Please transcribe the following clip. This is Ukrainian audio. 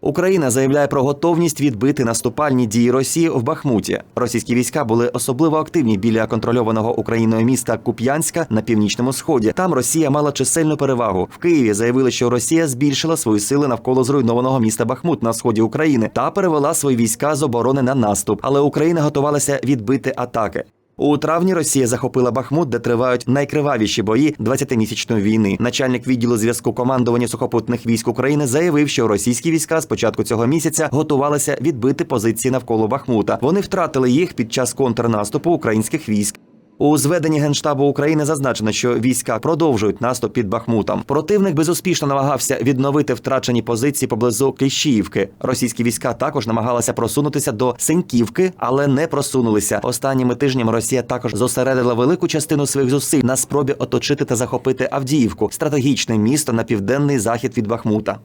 Україна заявляє про готовність відбити наступальні дії Росії в Бахмуті. Російські війська були особливо активні біля контрольованого Україною міста Куп'янська на північному сході. Там Росія мала чисельну перевагу. В Києві заявили, що Росія збільшила свої сили навколо зруйнованого міста Бахмут на сході України та перевела свої війська з оборони на наступ. Але Україна готувалася відбити атаки. У травні Росія захопила Бахмут, де тривають найкривавіші бої 20-місячної війни. Начальник відділу зв'язку командування сухопутних військ України заявив, що російські війська з початку цього місяця готувалися відбити позиції навколо Бахмута. Вони втратили їх під час контрнаступу українських військ. У зведенні генштабу України зазначено, що війська продовжують наступ під Бахмутом. Противник безуспішно намагався відновити втрачені позиції поблизу Кліщіївки. Російські війська також намагалися просунутися до Сеньківки, але не просунулися. Останніми тижнями Росія також зосередила велику частину своїх зусиль на спробі оточити та захопити Авдіївку, стратегічне місто на південний захід від Бахмута.